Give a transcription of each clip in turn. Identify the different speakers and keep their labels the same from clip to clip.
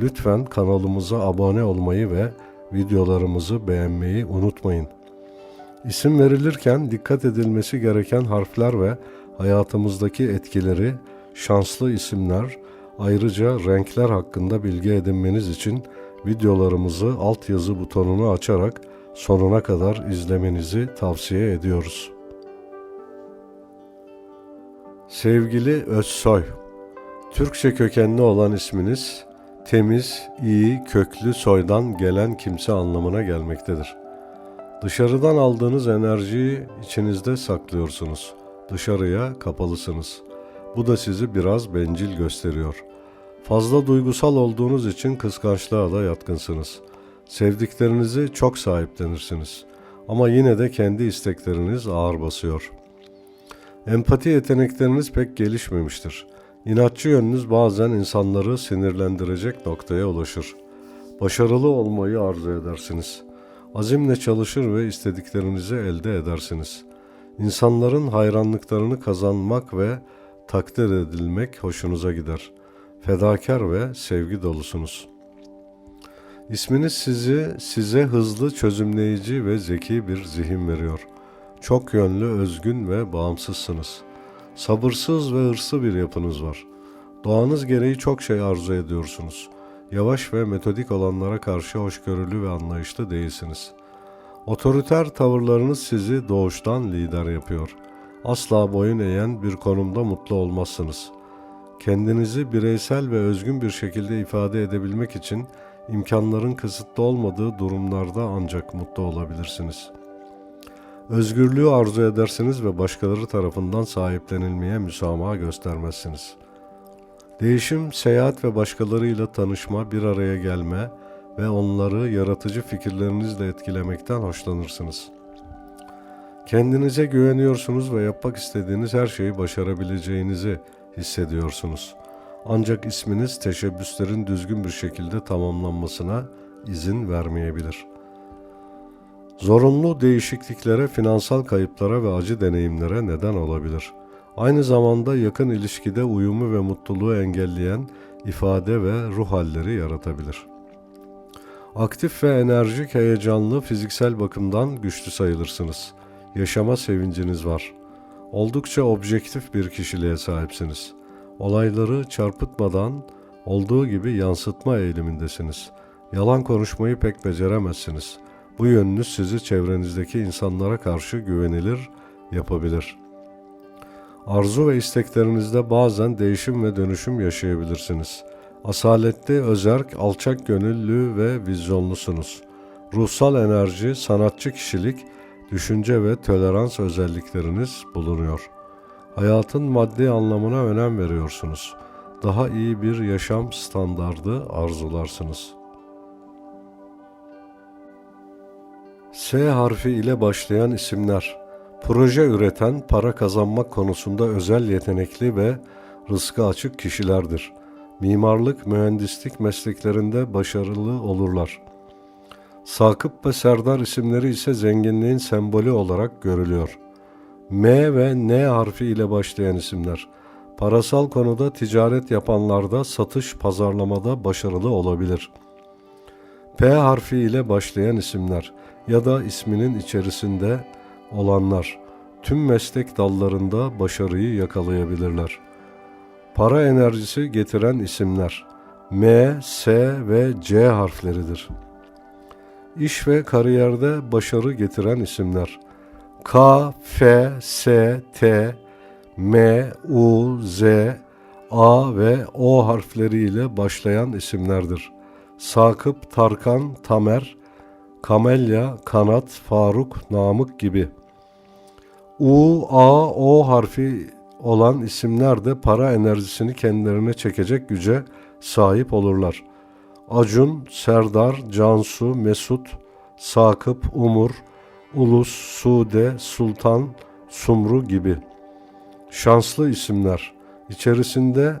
Speaker 1: lütfen kanalımıza abone olmayı ve videolarımızı beğenmeyi unutmayın. İsim verilirken dikkat edilmesi gereken harfler ve hayatımızdaki etkileri, şanslı isimler, ayrıca renkler hakkında bilgi edinmeniz için videolarımızı altyazı butonunu açarak sonuna kadar izlemenizi tavsiye ediyoruz. Sevgili Özsoy, Türkçe kökenli olan isminiz temiz, iyi, köklü soydan gelen kimse anlamına gelmektedir. Dışarıdan aldığınız enerjiyi içinizde saklıyorsunuz. Dışarıya kapalısınız. Bu da sizi biraz bencil gösteriyor. Fazla duygusal olduğunuz için kıskançlığa da yatkınsınız. Sevdiklerinizi çok sahiplenirsiniz. Ama yine de kendi istekleriniz ağır basıyor. Empati yetenekleriniz pek gelişmemiştir. İnatçı yönünüz bazen insanları sinirlendirecek noktaya ulaşır. Başarılı olmayı arzu edersiniz. Azimle çalışır ve istediklerinizi elde edersiniz. İnsanların hayranlıklarını kazanmak ve takdir edilmek hoşunuza gider. Fedakar ve sevgi dolusunuz. İsminiz sizi size hızlı, çözümleyici ve zeki bir zihin veriyor. Çok yönlü, özgün ve bağımsızsınız.'' Sabırsız ve hırslı bir yapınız var. Doğanız gereği çok şey arzu ediyorsunuz. Yavaş ve metodik olanlara karşı hoşgörülü ve anlayışlı değilsiniz. Otoriter tavırlarınız sizi doğuştan lider yapıyor. Asla boyun eğen bir konumda mutlu olmazsınız. Kendinizi bireysel ve özgün bir şekilde ifade edebilmek için imkanların kısıtlı olmadığı durumlarda ancak mutlu olabilirsiniz.'' Özgürlüğü arzu edersiniz ve başkaları tarafından sahiplenilmeye müsamaha göstermezsiniz. Değişim, seyahat ve başkalarıyla tanışma, bir araya gelme ve onları yaratıcı fikirlerinizle etkilemekten hoşlanırsınız. Kendinize güveniyorsunuz ve yapmak istediğiniz her şeyi başarabileceğinizi hissediyorsunuz. Ancak isminiz teşebbüslerin düzgün bir şekilde tamamlanmasına izin vermeyebilir.'' Zorunlu değişikliklere, finansal kayıplara ve acı deneyimlere neden olabilir. Aynı zamanda yakın ilişkide uyumu ve mutluluğu engelleyen ifade ve ruh halleri yaratabilir. Aktif ve enerjik, heyecanlı, fiziksel bakımdan güçlü sayılırsınız. Yaşama sevinciniz var. Oldukça objektif bir kişiliğe sahipsiniz. Olayları çarpıtmadan olduğu gibi yansıtma eğilimindesiniz. Yalan konuşmayı pek beceremezsiniz.'' Bu yönünüz sizi çevrenizdeki insanlara karşı güvenilir yapabilir. Arzu ve isteklerinizde bazen değişim ve dönüşüm yaşayabilirsiniz. Asaletli, özerk, alçak gönüllü ve vizyonlusunuz. Ruhsal enerji, sanatçı kişilik, düşünce ve tolerans özellikleriniz bulunuyor. Hayatın maddi anlamına önem veriyorsunuz. Daha iyi bir yaşam standardı arzularsınız.'' S harfi ile başlayan isimler, proje üreten, para kazanmak konusunda özel yetenekli ve rızkı açık kişilerdir. Mimarlık, mühendislik mesleklerinde başarılı olurlar. Sakıp ve Serdar isimleri ise zenginliğin sembolü olarak görülüyor. M ve N harfi ile başlayan isimler, parasal konuda ticaret yapanlarda satış pazarlamada başarılı olabilir. P harfi ile başlayan isimler, ya da isminin içerisinde olanlar tüm meslek dallarında başarıyı yakalayabilirler. Para enerjisi getiren isimler M, S ve C harfleridir. İş ve kariyerde başarı getiren isimler. K, F, S, T, M, U, Z, A ve O harfleriyle başlayan isimlerdir. Sakıp, Tarkan, Tamer, Kamelya, Kanat, Faruk, Namık gibi. U, A, O harfi olan isimler de para enerjisini kendilerine çekecek güce sahip olurlar. Acun, Serdar, Cansu, Mesut, Sakıp, Umur, Ulus, Sude, Sultan, Sumru gibi. Şanslı isimler. İçerisinde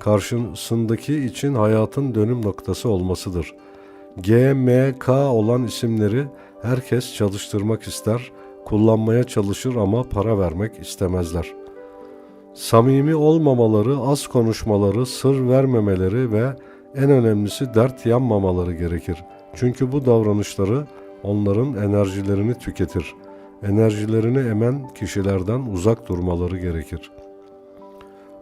Speaker 1: karşısındaki için hayatın dönüm noktası olmasıdır. G, M, K olan isimleri herkes çalıştırmak ister, kullanmaya çalışır ama para vermek istemezler. Samimi olmamaları, az konuşmaları, sır vermemeleri ve en önemlisi dert yanmamaları gerekir. Çünkü bu davranışları onların enerjilerini tüketir. Enerjilerini emen kişilerden uzak durmaları gerekir.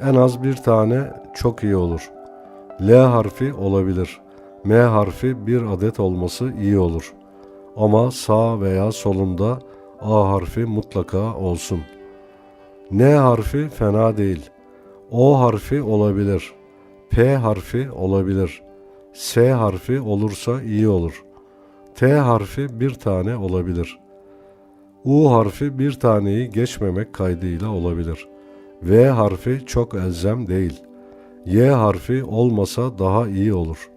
Speaker 1: en az bir tane çok iyi olur. L harfi olabilir. M harfi bir adet olması iyi olur. Ama sağ veya solunda A harfi mutlaka olsun. N harfi fena değil. O harfi olabilir. P harfi olabilir. S harfi olursa iyi olur. T harfi bir tane olabilir. U harfi bir taneyi geçmemek kaydıyla olabilir. V harfi çok elzem değil. Y harfi olmasa daha iyi olur.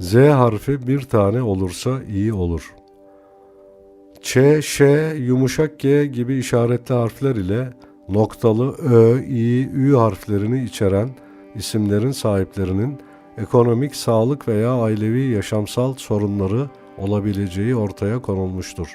Speaker 1: Z harfi bir tane olursa iyi olur. Ç, Ş, yumuşak G gibi işaretli harfler ile noktalı Ö, İ, Ü harflerini içeren isimlerin sahiplerinin ekonomik, sağlık veya ailevi yaşamsal sorunları olabileceği ortaya konulmuştur.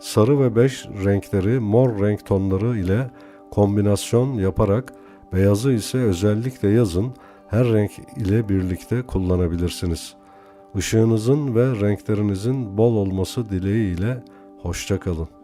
Speaker 1: sarı ve beş renkleri mor renk tonları ile kombinasyon yaparak beyazı ise özellikle yazın her renk ile birlikte kullanabilirsiniz. Işığınızın ve renklerinizin bol olması dileğiyle hoşçakalın.